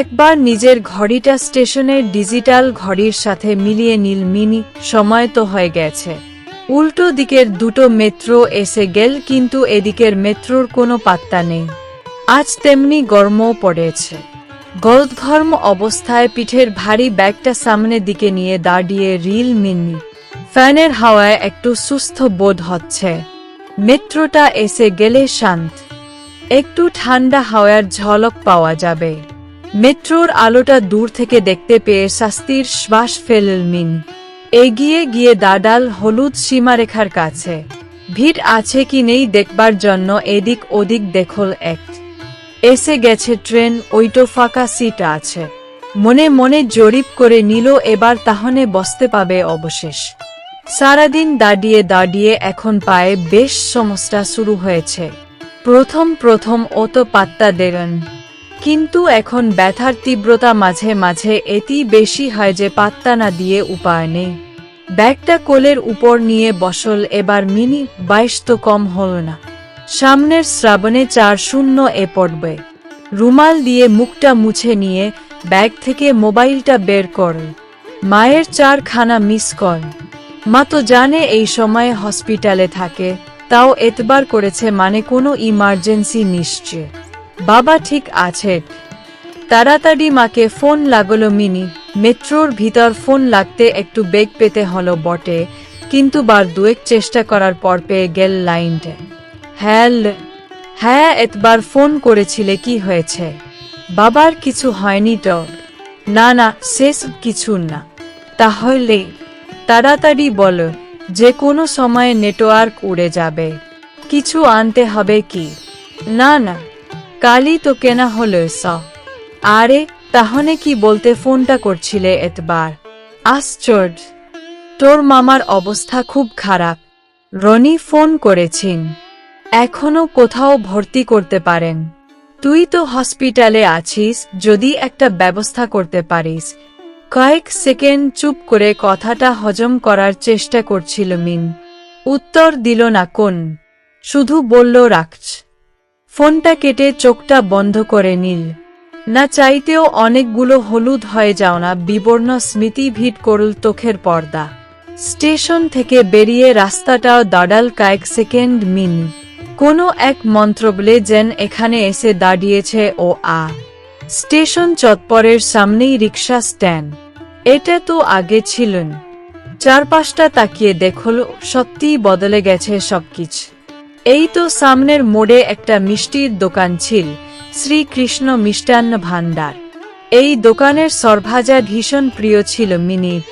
একবার নিজের ঘড়িটা স্টেশনের ডিজিটাল ঘড়ির সাথে মিলিয়ে নীল মিনি, সময় তো হয়ে গেছে। উল্টো দিকের দুটো মেট্রো এসে গেল, কিন্তু এদিকের মেট্রোর কোনো পাত্তা নেই। আজ তেমনি গরমও পড়েছে। গলদঘর্ম অবস্থায় পিঠের ভারী ব্যাগটা সামনের দিকে নিয়ে দাঁড়িয়ে রিল মিন্নি। ফ্যানের হাওয়ায় একটু সুস্থ বোধ হচ্ছে। মেট্রোটা এসে গেলে শান্ত। একটু ঠান্ডা হাওয়ার ঝলক পাওয়া যাবে। মেট্রোর আলোটা দূর থেকে দেখতে পেয়ে শাস্তির শ্বাস ফেলল মিন। এগিয়ে গিয়ে দাডাল হলুদ সীমারেখার কাছে। ভিড় আছে কি নেই দেখবার জন্য এদিক ওদিক দেখল এক। এসে গেছে ট্রেন, ওইটো ফাঁকা সিট আছে। মনে মনে জরিপ করে নিল, এবার তাহলে বসতে পাবে অবশেষ। সারাদিন দাঁড়িয়ে দাঁড়িয়ে এখন পায়ে বেশ সমস্যা শুরু হয়েছে। প্রথম প্রথম ও তো পাত্তা দেন। কিন্তু এখন ব্যথার তীব্রতা মাঝে মাঝে এটি বেশি হয় যে পাত্তা না দিয়ে উপায় নেই। ব্যাগটা কোলের উপর নিয়ে বসল, এবার মিনি, বাইশ তো কম হল না। সামনের শ্রাবণে চার শূন্য এ পড়বে। রুমাল দিয়ে মুখটা মুছে নিয়ে ব্যাগ থেকে মোবাইলটা বের কর। মায়ের চারখানা মিস কর মা তো জানে এই সময়ে হসপিটালে থাকে, তাও এতবার করেছে মানে কোনো ইমার্জেন্সি নিশ্চয়। বাবা ঠিক আছে। তাড়াতাড়ি মাকে ফোন লাগল মিনি। মেট্রোর ভিতর ফোন লাগতে একটু বেগ পেতে হলো বটে, কিন্তু বার দুয়েক চেষ্টা করার পর পেয়ে গেল লাইনটা। হ্যাল হ্যাঁ এতবার ফোন করেছিলে, কি হয়েছে? বাবার কিছু হয়নি তো? না না, শেষ কিছু না। তাহলে, তাড়াতাড়ি বলো, যে কোনো সময়ে নেটওয়ার্ক উড়ে যাবে। কিছু আনতে হবে কি? না না। কালই তো কেনা হলো, স। আরে তাহলে কি বলতে ফোনটা করছিলে এতবার? আশ্চর্য। তোর মামার অবস্থা খুব খারাপ। রনি ফোন করেছেন। এখনও কোথাও ভর্তি করতে পারেন। তুই তো হসপিটালে আছিস, যদি একটা ব্যবস্থা করতে পারিস। কয়েক সেকেন্ড চুপ করে কথাটা হজম করার চেষ্টা করছিল মিন উত্তর দিল না কোন। শুধু বলল, রাখছ। ফোনটা কেটে চোখটা বন্ধ করে নিল। না চাইতেও অনেকগুলো হলুদ হয়ে যাও না, বিবর্ণ স্মৃতি ভিড় করল চোখের পর্দা স্টেশন থেকে বেরিয়ে রাস্তাটাও দাঁড়াল কয়েক সেকেন্ড মিন। কোনো এক মন্ত্র বলে যেন এখানে এসে দাঁড়িয়েছে ও আ। স্টেশন চত্বরের সামনেই রিক্সা স্ট্যান্ড। এটা তো আগে ছিলেন চারপাশটা তাকিয়ে দেখল, সত্যিই বদলে গেছে সবকিছু। এই তো সামনের মোড়ে একটা মিষ্টির দোকান ছিল, শ্রীকৃষ্ণ মিষ্টান্ন ভাণ্ডার। এই দোকানের সরভাজা ভীষণ প্রিয় ছিল মিনির।